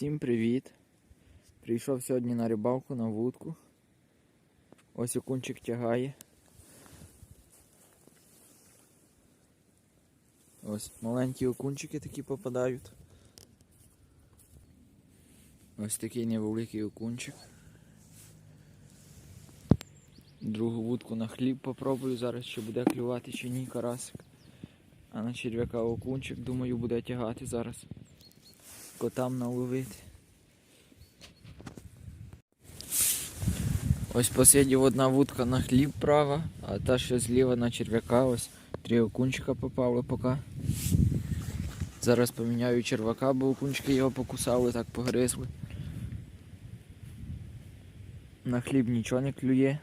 Всім привіт! Прийшов сьогодні на рибалку на вудку. Ось окунчик тягає. Ось маленькі окунчики такі попадають. Ось такий невеликий окунчик. Другу вудку на хліб попробую зараз, чи буде клювати чи ні карасик. А на черв'яка окунчик, думаю, буде тягати зараз. Котам наловити. Ось посидів одна вудка на хліб права, а та що зліва на черв'яка. Ось три окунчика попало поки. Зараз поміняю червака, бо окунчики його покусали, так погризли. На хліб нічого не клює.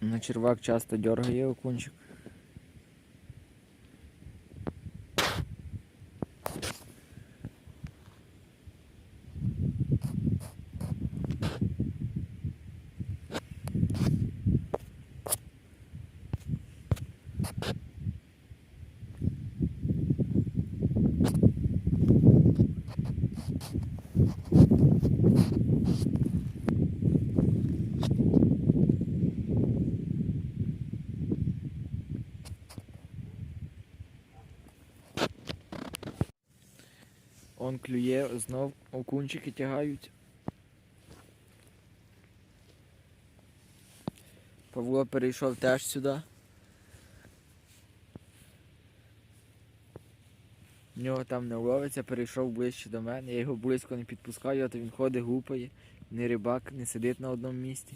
На червак часто дергає окунчик. Он клює, знов окунчики тягають. Павло перейшов теж сюди. В нього там не ловиться, перейшов ближче до мене. Я його близько не підпускаю, а то він ходить, гупає. Не рибак, не сидить на одному місці.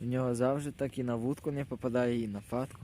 У нього завжди так і на вудку не попадає, і на фатку.